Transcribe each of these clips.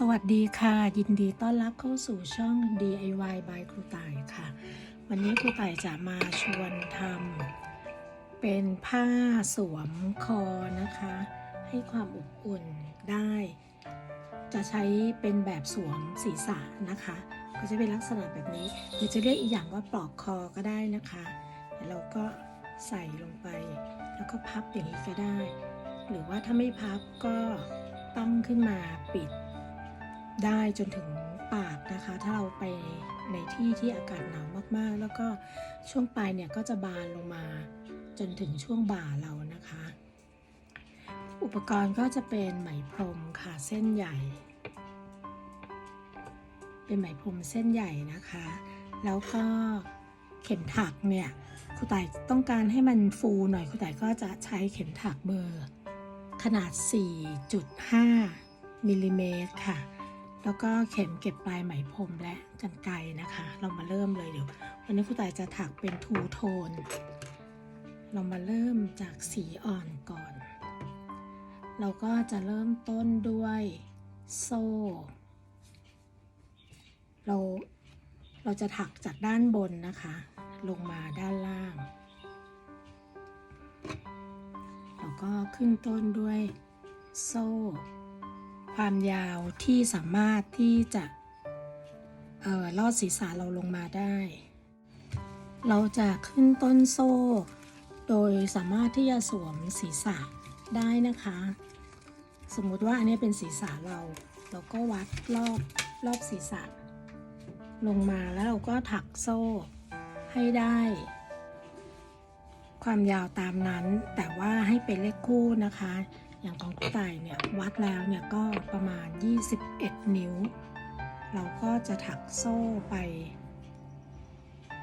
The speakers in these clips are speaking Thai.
สวัสดีค่ะ ยินดีต้อนรับเข้าสู่ช่อง DIY by ครูต่ายค่ะ วันนี้ครูต่ายจะมาชวนทำเป็นผ้าสวมคอนะคะ ให้ความอบอุ่นได้ จะใช้เป็นแบบสวมศีรษะนะคะ ก็จะเป็นลักษณะแบบนี้หรือจะเรียกอีกอย่างว่าปลอกคอก็ได้นะคะเดี๋ยวเราก็ใส่ลงไป แล้วก็พับอย่างนี้ก็ได้ หรือว่าถ้าไม่พับก็ตั้งขึ้นมาปิด ได้จนถึงปากนะคะ ถ้าเราไปในที่ที่อากาศหนาวมากๆ แล้วก็ช่วงปลายเนี่ยก็จะบานลงมาจนถึงช่วงบ่าเรานะคะ อุปกรณ์ก็จะเป็นไหมพรมค่ะเส้นใหญ่ เป็นไหมพรมเส้นใหญ่นะคะ แล้วก็เข็มถักเนี่ยครูต่ายต้องการให้มันฟูหน่อยครูต่ายก็จะใช้เข็มถักเบอร์ ขนาด 4.5มิลลิเมตรค่ะ แล้วก็เข็มเก็บปลายไหมพรมและกันไกนะคะ เรามาเริ่มเลยเดี๋ยว วันนี้ครูตายจะถักเป็นทูโทน เรามาเริ่มจากสีอ่อนก่อน เราก็จะเริ่มต้นด้วยโซ่ เราเราจะถักจากด้านบนนะคะ ลงมาด้านล่าง แล้วก็ขึ้นต้นด้วยโซ่ ความยาวที่สามารถที่จะออลอดศีรษะเราลงมาได้ เราจะขึ้นต้นโซ่ โดยสามารถที่จะสวมศีรษะได้นะคะ สมมุติว่าอันนี้เป็นศีรษะเรา เราก็วัดรอบรอบศีรษะ ลงมาแล้วเราก็ถักโซ่ให้ได้ ความยาวตามนั้นแต่ว่าให้เป็นเลขคู่นะคะ อย่างของต่ายเนี่ยวัดแล้วเนี่ยก็ประมาณ 21 นิ้ว เราก็จะถักโซ่ไป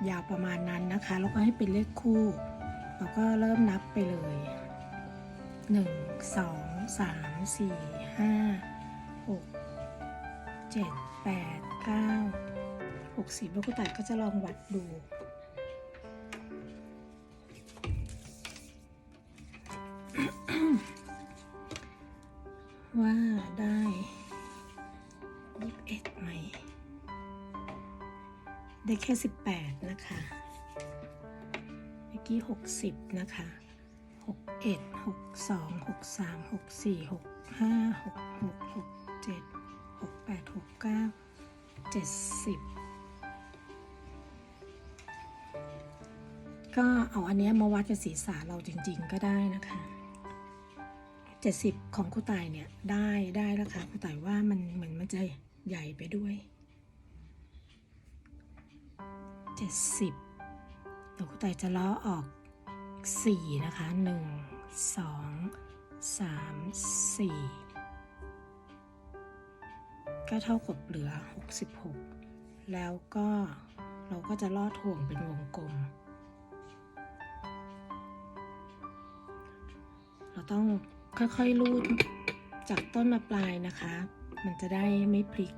ยาวประมาณนั้นนะคะ แล้วก็ให้เป็นเลขคู่ เราก็เริ่มนับไปเลย 1 2 3 4 5 6 7 8 9 60แล้วก็ต่ายก็จะลองวัดดู แค่สิบแปดนะคะเมื่อกี้หกสิบนะคะหกเอ็ดหกสองหกสามหกสี่หกห้าหกหกหกเจ็ดหกแปดหกเก้าเจ็ดสิบก็เอาอันนี้มาวัดกับศีรษะเราจริง ๆ ก็ได้นะคะ 70 ของครูตายเนี่ยได้ได้แล้วค่ะครูตายว่ามันเหมือนมันจะใหญ่ไปด้วย 70เดี๋ยวครูต่ายจะล้อออก 4 นะคะ 1 2 3 4 ก็เท่ากับเหลือ 66 แล้วก็เราก็จะลอดห่วงเป็นวงกลม เราต้องค่อยๆรูดจากต้นมาปลายนะคะ มันจะได้ไม่พลิก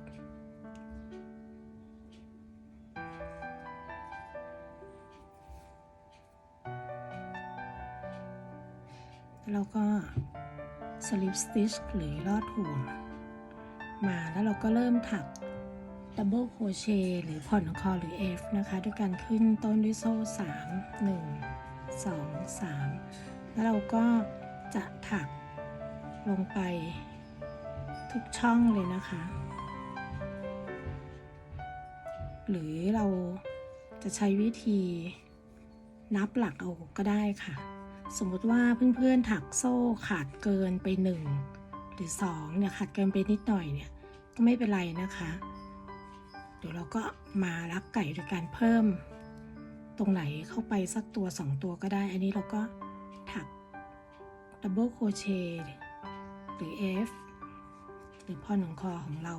แล้วก็สลิปสติชหรือลอดห่วง มาแล้วเราก็เริ่มถักดับเบิลโคเชหรือผ่อนคอหรือ F นะคะด้วยการขึ้นต้นด้วยโซ่3 1 2 3แล้วเราก็จะถักลงไปทุกช่องเลยนะคะ หรือเราจะใช้วิธีนับหลักเอาก็ได้ค่ะ สมมติว่าเพื่อนๆถักโซ่ขาดเกินไปหนึ่งหรือสองเนี่ยขาดเกินไปนิดหน่อยเนี่ยก็ไม่เป็นไรนะคะ เดี๋ยวเราก็มารักไก่โดยการเพิ่ม ตรงไหนเข้าไปสักตัวสองตัวก็ได้ อันนี้เราก็ถักดับเบิลโคเชต์หรือ F หรือพอหนองคอของเรา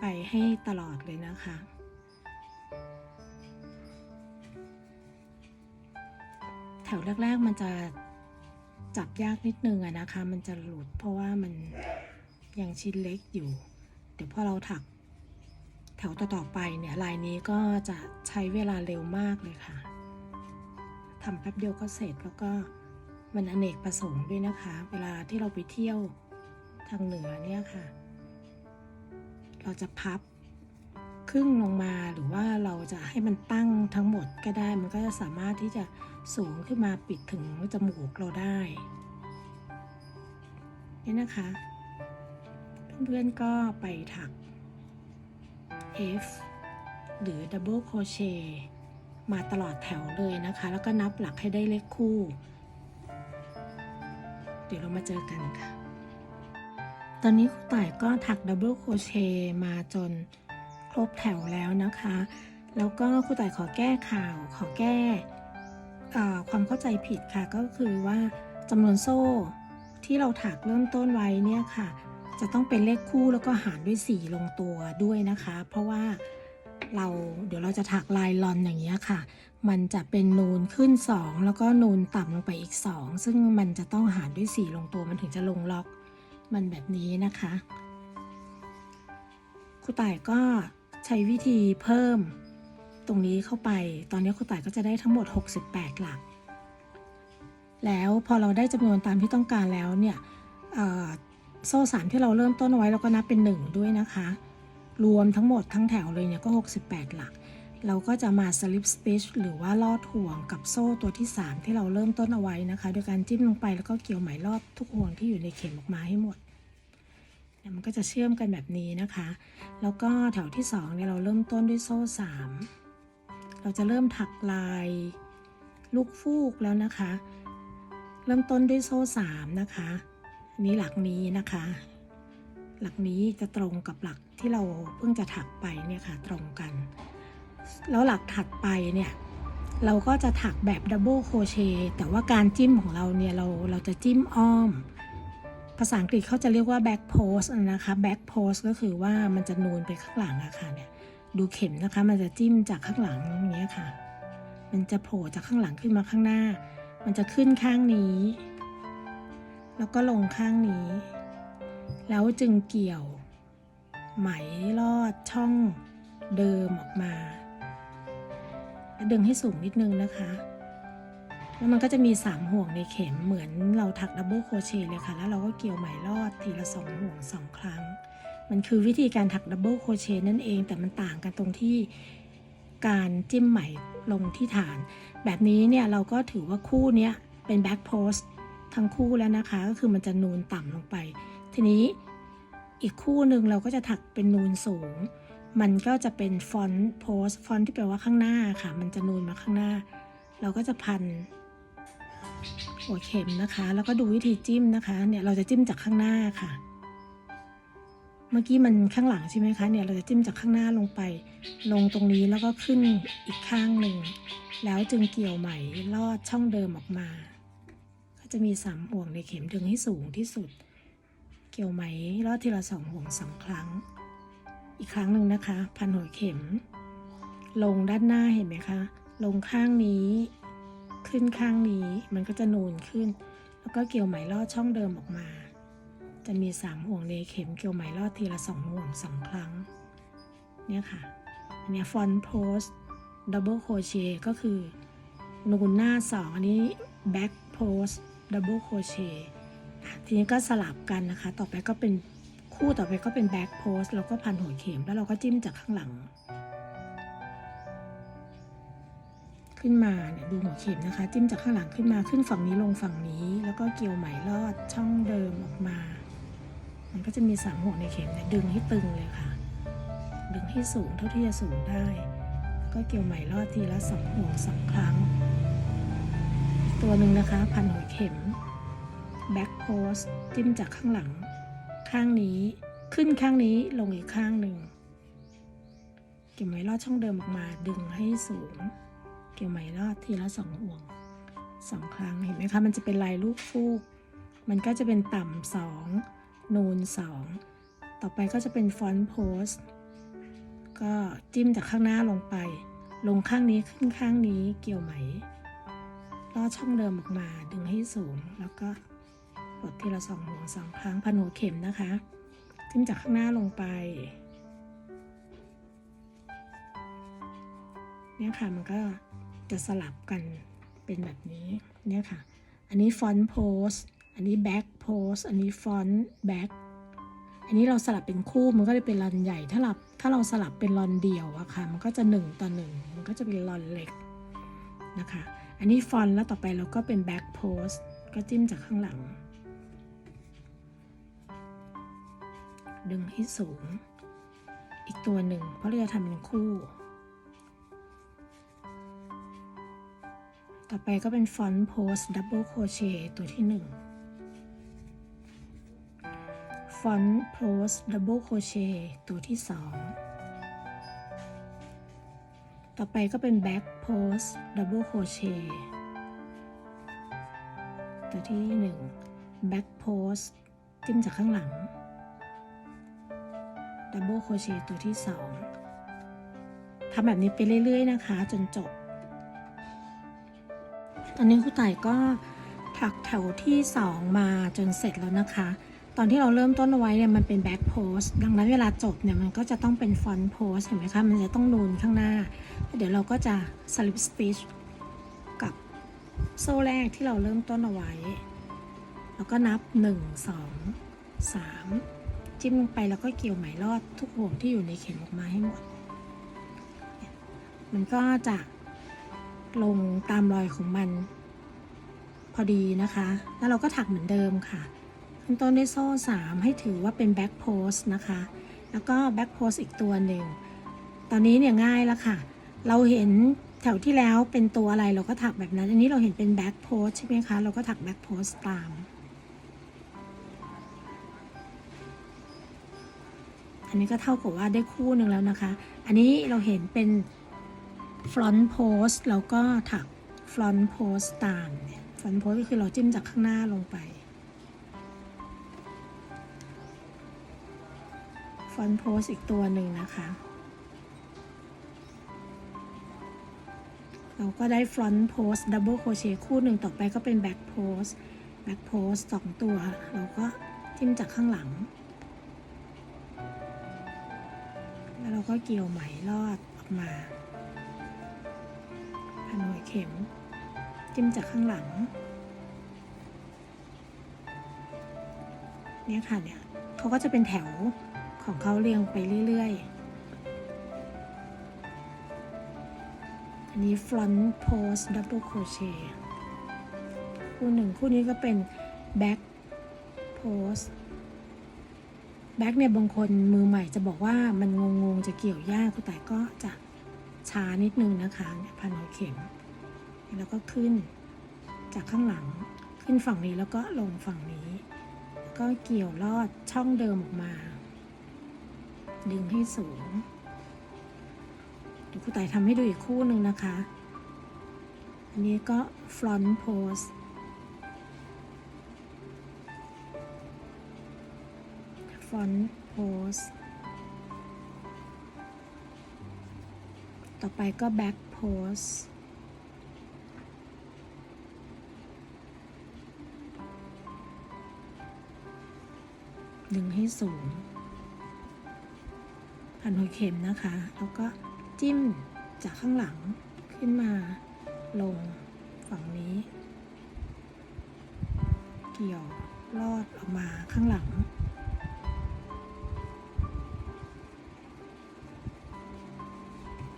ไปให้ตลอดเลยนะคะ แถวแรก ๆ มันจะจับยากนิดนึงอะนะคะ มันจะหลุดเพราะว่ามันยังชิ้นเล็กอยู่ เดี๋ยวพอเราถักแถวต่อๆไปเนี่ยลายนี้ก็จะใช้เวลาเร็วมากเลยค่ะทำแป๊บเดียวก็เสร็จแล้วก็มันอเนกประสงค์ด้วยนะคะ เวลาที่เราไปเที่ยวทางเหนือเนี่ยค่ะ เราจะพับครึ่งลงมาหรือว่าเราจะให้มันตั้งทั้งหมดก็ได้ มันก็จะสามารถที่จะ สูงขึ้นมาปิดถึงจมูกเราได้ นี่นะคะ เพื่อนๆก็ไปถัก F หรือ Double Crochet มาตลอดแถวเลยนะคะ แล้วก็นับหลักให้ได้เลขคู่ เดี๋ยวเรามาเจอกันค่ะ ตอนนี้ครูต่ายก็ถัก Double Crochet มาจนครบแถวแล้วนะคะ แล้วก็ครูต่ายขอแก้ข่าวขอแก้ ความเข้าใจผิดค่ะก็คือว่าจำนวนโซ่ที่เราถักเริ่มต้นไว้เนี่ยค่ะ จะต้องเป็นเลขคู่แล้วก็หารด้วย 4 ลงตัวด้วยนะคะ เพราะว่าเราเดี๋ยวเราจะถักลายลอนอย่างเงี้ยค่ะ มันจะเป็นนูนขึ้น 2 แล้วก็นูนต่ำลงไปอีก 2 ซึ่งมันจะต้องหารด้วย 4 ลงตัวมันถึงจะลงล็อกมันแบบนี้นะคะครูต่ายก็ใช้วิธีเพิ่ม ตรงนี้เข้าไป ตอนนี้ครูต่ายก็จะได้ทั้งหมด 68 หลัก แล้วพอเราได้จำนวนตามที่ต้องการแล้วเนี่ยเอ่อโซ่สามที่เราเริ่มต้นไว้เราก็นับเป็น 1 ด้วยนะคะ รวมทั้งหมดทั้งแถวเลยเนี่ยก็ 68 หลัก เราก็จะมา slip stitch หรือว่าลอดห่วงกับโซ่ตัวที่ 3 ที่เราเริ่มต้นเอาไว้นะคะโดยการจิ้มลงไปแล้วก็เกี่ยวไหมรอบทุกห่วงที่อยู่ในเข็มออกมาให้หมดเนี่ยมันก็จะเชื่อมกันแบบนี้นะคะ แล้วก็แถวที่2เนี่ยเราเริ่มต้นด้วยโซ่ 3 เราจะเริ่มถักลายลูกฟูกแล้วนะคะ เริ่มต้นด้วยโซ่3นะคะอันนี้หลักนี้นะคะ หลักนี้จะตรงกับหลักที่เราเพิ่งจะถักไปเนี่ยค่ะตรงกัน แล้วหลักถัดไปเนี่ยเราก็จะถักแบบดับเบิลโคเชต์แต่ว่าการจิ้มของเราเนี่ยเราเราจะจิ้มอ้อม ภาษาอังกฤษเขาจะเรียกว่า back post นะคะ back post ก็คือว่ามันจะนูนไปข้างหลังอะค่ะเนี่ย ดูเข็มนะคะ มันจะจิ้มจากข้างหลังอย่างเงี้ยค่ะ มันจะโผล่จากข้างหลังขึ้นมาข้างหน้า มันจะขึ้นข้างนี้ แล้วก็ลงข้างนี้ แล้วจึงเกี่ยว ไหมลอดช่องเดิมออกมาดึงให้สูงนิดนึงนะคะ แล้วมันก็จะมี 3 ห่วงในเข็มเหมือนเราถักดับเบิลโครเชต์เลยค่ะ แล้วเราก็เกี่ยวไหมลอดทีละ 2 ห่วง 2 ครั้ง มันคือวิธีการถักดับเบิลโคเชต์นั่นเอง แต่มันต่างกันตรงที่การจิ้มไหมลงที่ฐาน แบบนี้เนี่ยเราก็ถือว่าคู่นี้เป็นแบ็กโพสทั้งคู่แล้วนะคะ ก็คือมันจะนูนต่ำลงไป ทีนี้อีกคู่หนึ่งเราก็จะถักเป็นนูนสูง มันก็จะเป็นฟอนต์โพสฟอนต์ที่แปลว่าข้างหน้าค่ะ มันจะนูนมาข้างหน้า เราก็จะพันหัวเข็มนะคะ แล้วก็ดูวิธีจิ้มนะคะ เนี่ยเราจะจิ้มจากข้างหน้าค่ะ มื่อกี้มันข้างหลังใช่ไหมคะเนี่ยเราจะจิ้มจากข้างหน้าลงไป ลงตรงนี้แล้วก็ขึ้นอีกข้างหนึ่ง แล้วจึงเกี่ยวไหมลอดช่องเดิมออกมา ก็จะมีสามห่วงในเข็มดึงให้สูงที่สุด เกี่ยวไหมลอดทีละสองห่วงสองครั้ง อีกครั้งหนึ่งนะคะ พันหัวเข็ม ลงด้านหน้าเห็นไหมคะ ลงข้างนี้ ขึ้นข้างนี้มันก็จะนูนขึ้น แล้วก็เกี่ยวไหมลอดช่องเดิมออกมา จะมีสามห่วงในเข็มเกี่ยวไหมลอดทีละสองห่วงสองครั้ง เนี่ยค่ะ อันนี้ฟอนโพสดับเบิลโคเชก็คือนูนหน้าสองอันนี้แบ็กโพสดับเบิลโคเชทีนี้ก็สลับกันนะคะ ต่อไปก็เป็นคู่ต่อไปก็เป็นแบ็กโพสแล้วก็พันหัวเข็ม แล้วเราก็จิ้มจากข้างหลัง ขึ้นมาเนี่ยดูหัวเข็มนะคะ จิ้มจากข้างหลังขึ้นมาขึ้นฝั่งนี้ลงฝั่งนี้ แล้วก็เกี่ยวไหมลอดช่องเดิมออกมา มันก็จะมีสามห่วงในเข็มเนี่ยดึงให้ตึงเลยค่ะ ดึงให้สูงเท่าที่จะสูงได้แล้วก็เกี่ยวไหมลอดทีละสองห่วงสองครั้ง ตัวหนึ่งนะคะพันหัวเข็ม back post จิ้มจากข้างหลัง ข้างนี้ขึ้นข้างนี้ลงอีกข้างหนึ่ง เกี่ยวไหมลอดช่องเดิมออกมาดึงให้สูง เกี่ยวไหมลอดทีละสองห่วงสองครั้งเห็นไหมคะมันจะเป็นลายลูกฟูก มันก็จะเป็นต่ำสอง นูนสองต่อไปก็จะเป็นฟอนต์โพสก็จิ้มจากข้างหน้าลงไป ลงข้างนี้ขึ้นข้างนี้เกี่ยวไหมลอดช่องเดิมออกมาดึงให้สูง แล้วก็ปลดทีละสองห่วงสองครั้งพันหัวเข็มนะคะ จิ้มจากข้างหน้าลงไปเนี่ยค่ะมันก็จะสลับกันเป็นแบบนี้เนี่ยค่ะ อันนี้ฟอนต์โพส อันนี้แบ็กโพสอันนี้ฟอนต์แบ็กอันนี้เราสลับเป็นคู่มันก็จะเป็นลอนใหญ่ ถ้าเราถ้าเราสลับเป็นลอนเดี่ยวอะค่ะ มันก็จะหนึ่งต่อหนึ่งมันก็จะเป็นลอนเล็กนะคะ อันนี้ฟอนต์แล้วต่อไปเราก็เป็นแบ็ k โพสก็จิ้มจากข้างหลัง ดึงให้สูง อีกตัวหนึ่ง เพราะเราจะทำเป็นคู่ ต่อไปก็เป็นฟอนต์โพสดับเบิลโคเชตัวที่หนึ่ง อนต์โพสดับเบิลโคเชตัวที่สองต่อไปก็เป็นแบ็ k โพสดับเบิลโคเชตัวที่หนึ่งแบ็ k โพสจิ้มจากข้างหลังดับเบิลโคเชตัวที่สองทำแบบนี้ไปเรื่อย ๆ นะคะ จนจบ ตอนนี้ครูต่ายก็ถักแถวที่สองมาจนเสร็จแล้วนะคะ ตอนที่เราเริ่มต้นเอาไว้เนี่ยมันเป็นแบ็ k โพสดังนั้นเวลาจบเนี่ยมันก็จะต้องเป็นฟอนต์โพสเห็นไหมคะ มันจะต้องนูนข้างหน้า เดี๋ยวเราก็จะสลิปสติชกับโซ่แรกที่เราเริ่มต้นเอาไว้ แล้วก็นับ 1 2 3 จิ้มลงไปแล้วก็เกี่ยวไหมรอดทุกห่วงที่อยู่ในเข็มออกมาให้หมด มันก็จะลงตามรอยของมันพอดีนะคะ แล้วเราก็ถักเหมือนเดิมค่ะ ขึ้นต้นด้วยโซ่ 3 ให้ถือว่าเป็นแบ็กโพสนะคะ แล้วก็แบ็กโพสอีกตัวหนึ่ง ตอนนี้เนี่ยง่ายแล้วค่ะ เราเห็นแถวที่แล้วเป็นตัวอะไรเราก็ถักแบบนั้น อันนี้เราเห็นเป็นแบ็กโพสใช่ไหมคะ เราก็ถักแบ็กโพสตาม อันนี้ก็เท่ากับว่าได้คู่หนึ่งแล้วนะคะ อันนี้เราเห็นเป็น front post แล้วก็ถัก front post ตามเนี่ย front post ก็คือเราจิ้มจากข้างหน้าลงไป front post อีกตัวหนึ่งนะคะ เราก็ได้ front post double crochet คู่หนึ่งต่อไปก็เป็น back post back post สองตัว เราก็จิ้มจากข้างหลัง แล้วเราก็เกี่ยวไหมลอดออกมาพันหัวเข็ม จิ้มจากข้างหลัง เนี่ยค่ะเนี่ยเขาก็จะเป็นแถว ของเขาเรียงไปเรื่อยๆ อันนี้ front post double crochet คู่หนึ่งคู่นี้ก็เป็น back post back เนี่ยบางคนมือใหม่จะบอกว่ามันงงๆจะเกี่ยวยากคุณแต่ก็จะช้านิดนึงนะคะพันหัวเข็ม แล้วก็ขึ้นจากข้างหลังขึ้นฝั่งนี้แล้วก็ลงฝั่งนี้ ก็เกี่ยวลอดช่องเดิมออกมา ดึงให้สูงเดี๋ยวครูต่ทำให้ดูอีกคู่หนึ่งนะคะ อันนี้ก็ front pose front pose ต่อไปก็ back pose ดึงให้สูง พันหัวเข็มนะคะ แล้วก็จิ้มจากข้างหลังขึ้นมาลงฝั่งนี้ เกี่ยวลอดออกมาข้างหลัง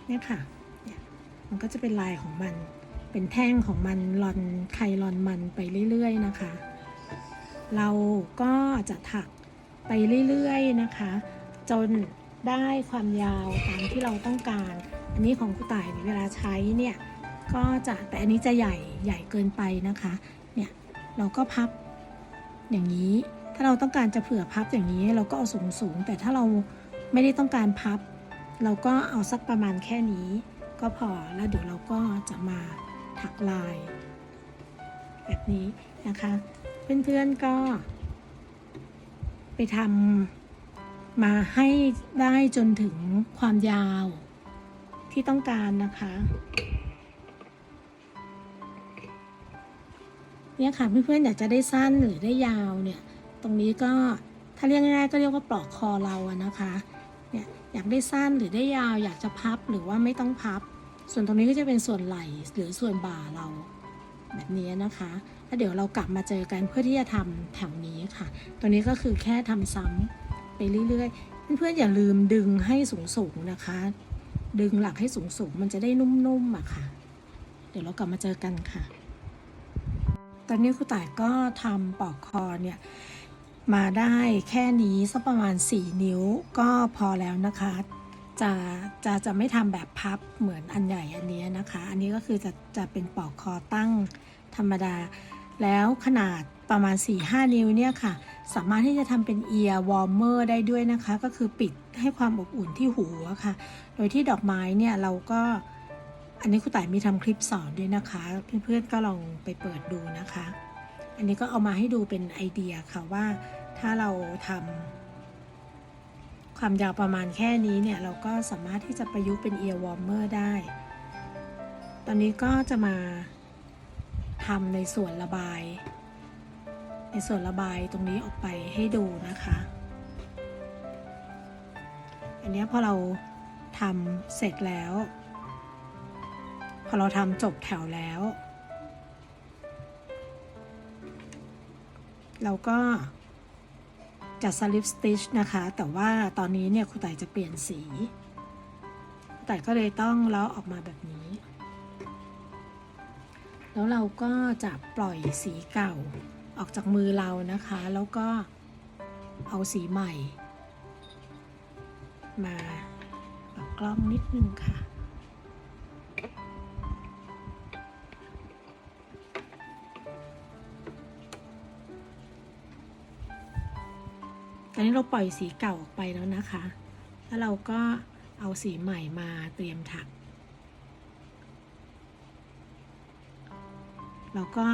เนี่ยค่ะ มันก็จะเป็นลายของมัน เป็นแท่งของมันลอนไข่ลอนมันไปเรื่อยๆนะคะ เราก็จะถักไปเรื่อยๆนะคะ จน ได้ความยาวตามที่เราต้องการ อันนี้ของครูต่ายเวลาใช้เนี่ยก็จะแต่อันนี้จะใหญ่ใหญ่เกินไปนะคะ เนี่ยเราก็พับอย่างนี้ ถ้าเราต้องการจะเผื่อพับอย่างนี้เราก็เอาสูงสูงแต่ถ้าเราไม่ได้ต้องการพับ เราก็เอาสักประมาณแค่นี้ ก็พอแล้วเดี๋ยวเราก็จะมาถักลาย แบบนี้นะคะ เพื่อนๆก็ไปทำ มาให้ได้จนถึงความยาวที่ต้องการนะคะ เนี่ยค่ะเพื่อนๆอยากจะได้สั้นหรือได้ยาวเนี่ย ตรงนี้ก็ถ้าเรียกง่ายๆก็เรียกว่าปลอกคอเราอะนะคะเนี่ยอยากได้สั้นหรือได้ยาวอยากจะพับหรือว่าไม่ต้องพับ ส่วนตรงนี้ก็จะเป็นส่วนไหล่หรือส่วนบ่าเราแบบนี้นะคะแล้วเดี๋ยวเรากลับมาเจอกันเพื่อที่จะทำแถวนี้ค่ะ ตัวนี้ก็คือแค่ทำซ้ำ ไปเรื่อยๆ เพื่อนๆอย่าลืมดึงให้สูงๆนะคะ ดึงหลักให้สูงๆ มันจะได้นุ่มๆอะค่ะ เดี๋ยวเรากลับมาเจอกันค่ะ ตอนนี้ครูต่ายก็ทำปอกคอเนี่ยมาได้แค่นี้สักประมาณ 4 นิ้วก็พอแล้วนะคะ จะจะจะไม่ทำแบบพับเหมือนอันใหญ่อันนี้นะคะ อันนี้ก็คือจะจะเป็นปอกคอตั้งธรรมดา แล้วขนาดประมาณ 4-5 นิ้วเนี่ยค่ะ สามารถที่จะทำเป็นเอียร์วอร์มเมอร์ได้ด้วยนะคะ ก็คือปิดให้ความอบอุ่นที่หูะค่ะ โดยที่ดอกไม้เนี่ยเราก็อันนี้ครูต่ายมีทำคลิปสอนด้วยนะคะ เพื่อนๆก็ลองไปเปิดดูนะคะ อันนี้ก็เอามาให้ดูเป็นไอเดียค่ะว่าถ้าเราทำความยาวประมาณแค่นี้เนี่ย เราก็สามารถที่จะประยุกต์เป็นเอียร์วอร์มเมอร์ได้ ตอนนี้ก็จะมาทำในส่วนระบาย ในส่วนระบายตรงนี้ออกไปให้ดูนะคะ อันนี้พอเราทำเสร็จแล้ว พอเราทำจบแถวแล้ว เราก็จะสลิปสติชนะคะ แต่ว่าตอนนี้เนี่ยครูต่ายจะเปลี่ยนสีครูต่ายก็เลยต้องเลาะออกมาแบบนี้ แล้วเราก็จะปล่อยสีเก่า ออกจากมือเรานะคะ แล้วก็เอาสีใหม่ มาปรับกล้องนิดนึงค่ะตอนนี้เราปล่อยสีเก่าออกไปแล้วนะคะ แล้วเราก็เอาสีใหม่มาเตรียมถักเราก็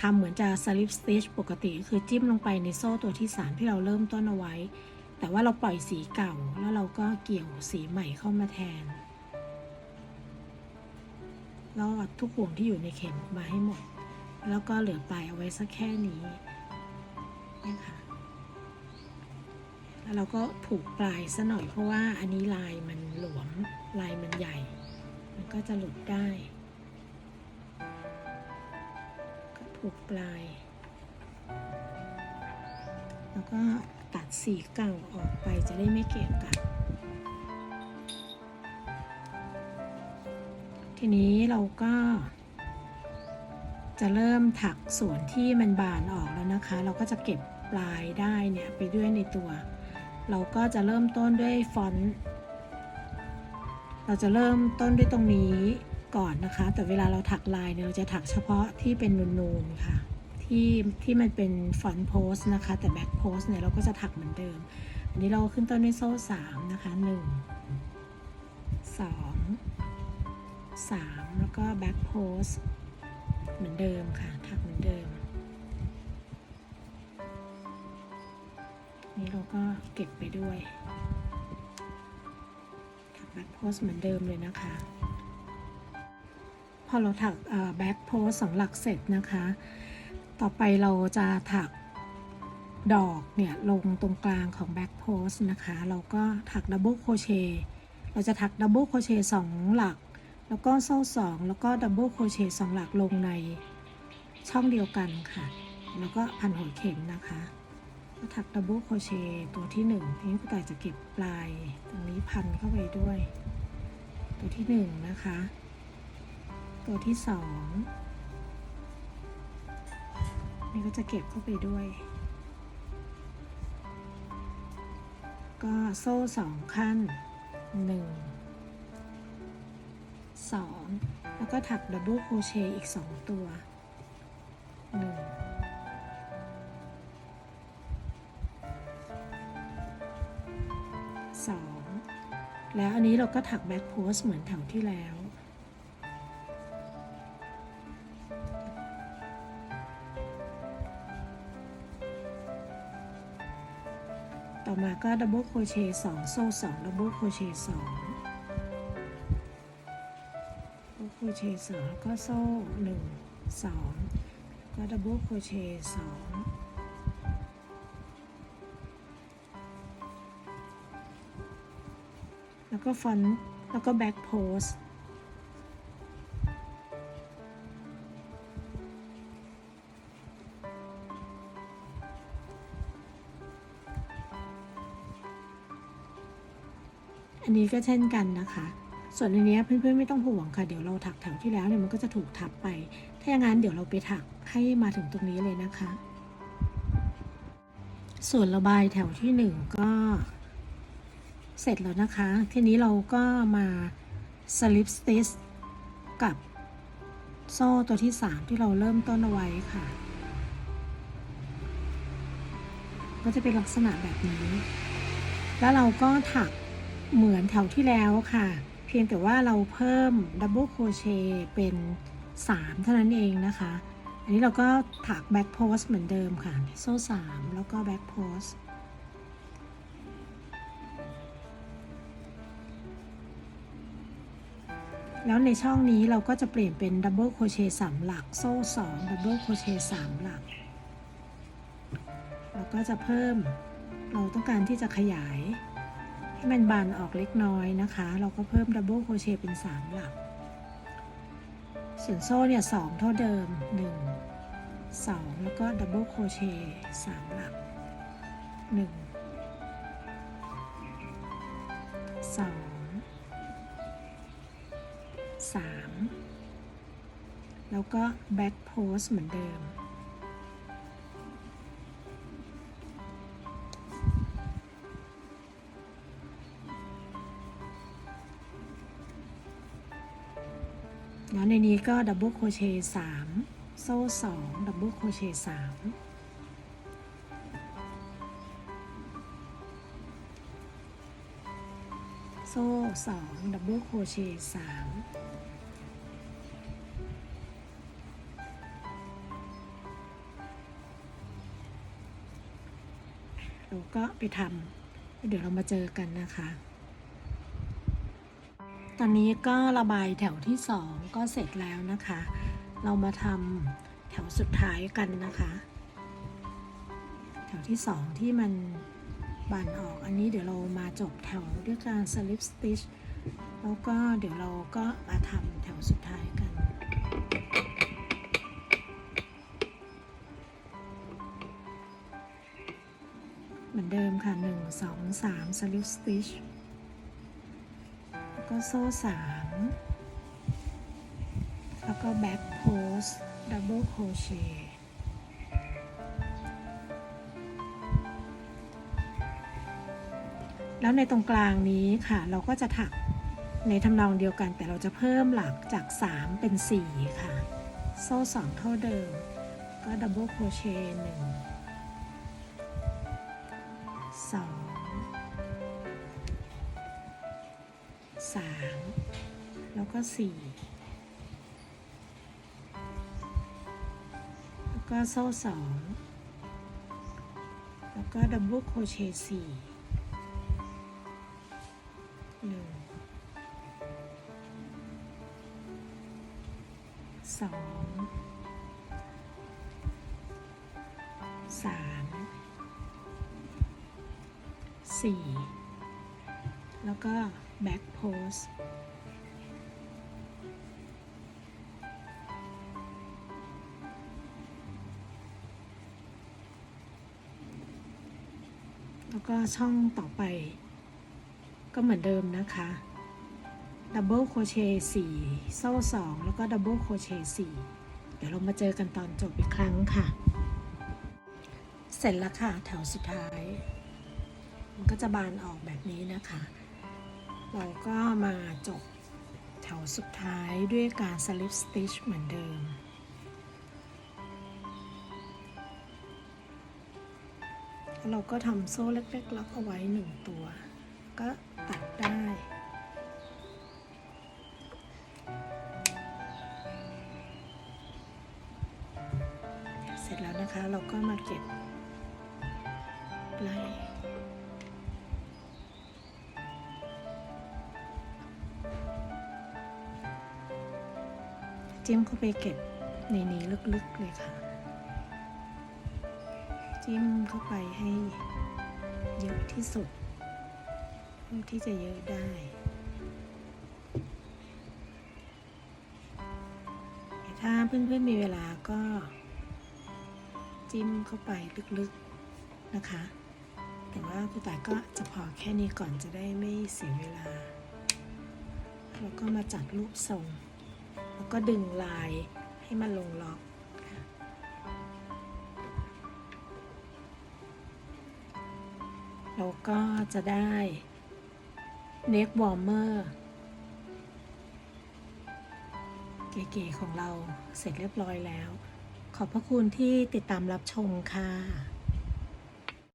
ทำเหมือนจะสลิปสติชปกติคือจิ้มลงไปในโซ่ตัวที่ 3 ที่เราเริ่มต้นเอาไว้ แต่ว่าเราปล่อยสีเก่าแล้วเราก็เกี่ยวสีใหม่เข้ามาแทนลอดทุกห่วงที่อยู่ในเข็มออกมาให้หมด แล้วก็เหลือปลายเอาไว้สักแค่นี้นี่ค่ะแล้วเราก็ผูกปลายซะหน่อยเพราะว่าอันนี้ลายมันหลวมลายมันใหญ่ มันก็จะหลุดได้ ก็ผูกปลาย แล้วก็ตัดสีเก่าออกไปจะได้ไม่เกะกะทีนี้เราก็ จะเริ่มถักส่วนที่มันบานออกแล้วนะคะ เราก็จะเก็บปลายได้เนี่ยไปด้วยในตัว เราก็จะเริ่มต้นด้วยฟอนต์เราจะเริ่มต้นด้วยตรงนี้ ก่อนนะคะ แต่เวลาเราถักลายเนี่ยเราจะถักเฉพาะที่เป็นนูนๆค่ะ ที่ที่มันเป็นฟอนต์โพสนะคะ แต่แบ็คโพสเนี่ยเราก็จะถักเหมือนเดิม อันนี้เราขึ้นต้นด้วยโซ่สามนะคะหนึ่งสองสามแล้วก็แบ็คโพสเหมือนเดิมค่ะ ถักเหมือนเดิม นี่เราก็เก็บไปด้วย ถักแบ็คโพสเหมือนเดิมเลยนะคะ อเราถักแบ็คโพสสองหลักเสร็จนะคะ ต่อไปเราจะถักดอกเนี่ยลงตรงกลางของแบ็คโพสนะคะ เราก็ถักดับเบิลโคเชต์เราจะถักดับเบิลโคเชต์สองหลัก แล้วก็โซ่สองแล้วก็ดับเบิลโคเชต์สองหลักลงในช่องเดียวกันค่ะ แล้วก็พันหัวเข็มนะคะก็ถักดับเบิลโคเชต์ตัวที่หนึ่งทีนี้คุณต่ายจะเก็บปลายตรงนี้พันเข้าไปด้วย ตัวที่หนึ่งนะคะ ตัวที่สองนี่ก็จะเก็บเข้าไปด้วย ก็โซ่สองขั้นหนึ่งสองแล้วก็ถักดับเบิลโคเชต์อีกสองตัวหนึ่งสองแล้วอันนี้เราก็ถักแบ็คโพสเหมือนแถวที่แล้ว มาก็ดับเบิลโครเชต์สองโซ่สองดับเบิลโครเชต์สองดับเบิลโครเชต์สองแล้วก็โซ่หนึ่งสองก็ดับเบิลโครเชต์สองแล้วก็ฟอนต์แล้วก็แบ็กโพสอั นี้ก็เช่นกันนะคะ ส่วนอันนี้เพื่อนๆไม่ต้องห่วงค่ะ เดี๋ยวเราถักแถวที่แล้วเนี่ยมันก็จะถูกทับไป ถ้าอย่างนั้นเดี๋ยวเราไปถักให้มาถึงตรงนี้เลยนะคะ ส่วนระบายแถวที่หนึ่งก็เสร็จแล้วนะคะ ทีนี้เราก็มาสลิปสติชกับโซ่ตัวที่ 3 ที่เราเริ่มต้นเอาไว้ค่ะ ก็จะเป็นลักษณะแบบนี้ แล้วเราก็ถัก เหมือนแถวที่แล้วค่ะ เพียงแต่ว่าเราเพิ่มดับเบิลโคเชต์เป็น 3 เท่านั้นเองนะคะ อันนี้เราก็ถักแบ็กโพสเหมือนเดิมค่ะ โซ่ 3 แล้วก็แบ็กโพสแล้วในช่องนี้เราก็จะเปลี่ยนเป็นดับเบิลโคเชต์3หลัก โซ่2ดับเบิลโคเชต์3หลักเราก็จะเพิ่ม เราต้องการที่จะขยาย ให้มันบานออกเล็กน้อยนะคะ เราก็เพิ่มดับเบิลโคเชต์เป็น 3 หลัก ส่วนโซ่เนี่ยสเท่าเดิม 1 2 แล้วก็ดับเบิลโคเชต์3หลัก 1 2 3 แล้วก็แบ็กโพสเหมือนเดิม ในนี้ก็ดับเบิลโคเชต์สามโซ่สองดับเบิลโคเชต์สามโซ่สองดับเบิลโคเชต์สามเราก็ไปทำเดี๋ยวเรามาเจอกันนะคะ ตอนนี้ก็ระบายแถวที่ 2 ก็เสร็จแล้วนะคะ เรามาทำแถวสุดท้ายกันนะคะ แถวที่ 2 ที่มันบานออกอันนี้เดี๋ยวเรามาจบแถวด้วยการ slip stitch แล้วก็เดี๋ยวเราก็มาทำแถวสุดท้ายกันเหมือนเดิมค่ะ 1 2 3 slip stitch แล้ว ก็โซ่สามแล้วก็แบ็กโพสดับเบิลโคเชแล้วในตรงกลางนี้ค่ะ เราก็จะถักในทำนองเดียวกัน แต่เราจะเพิ่มหลักจาก 3 เป็น 4 ค่ะ โซ่ 2 เท่าเดิม ก็ดับเบิลโคเชต์หนึ่งามแล้วก็สี่แล้วก็โซ่สองแล้วก็ดับเบิลโคเชต์สี่หนึ่งสอง ช่องต่อไป ก็เหมือนเดิมนะคะดับเบิลโคเชต์4โซ่2แล้วก็ดับเบิลโคเชต์4เดี๋ยวเรามาเจอกันตอนจบอีกครั้งค่ะ เสร็จแล้วค่ะแถวสุดท้าย มันก็จะบานออกแบบนี้นะคะ เราก็มาจบแถวสุดท้ายด้วยการ slip stitch เหมือนเดิม เราก็ทำโซ่เล็กๆล็อกเอาไว้หนึ่งตัว ก็ตัดได้ เสร็จแล้วนะคะเราก็มาเก็บไล่จิ้มเข้าไปเก็บในนี้ลึกๆเลยค่ะ จิ้มเข้าไปให้เยอะที่สุดเท่าที่จะเยอะได้ถ้าเพื่อนๆมีเวลาก็ จิ้มเข้าไปลึกๆนะคะ แต่ว่าครูต่าก็จะพอแค่นี้ก่อนจะได้ไม่เสียเวลา แล้วก็มาจัดรูปทรง แล้วก็ดึงลายให้มันลงล็อก เราก็จะได้เน็กวอร์มเมอร์เก๋ๆของเราเสร็จเรียบร้อยแล้ว ขอบพระคุณที่ติดตามรับชมค่ะ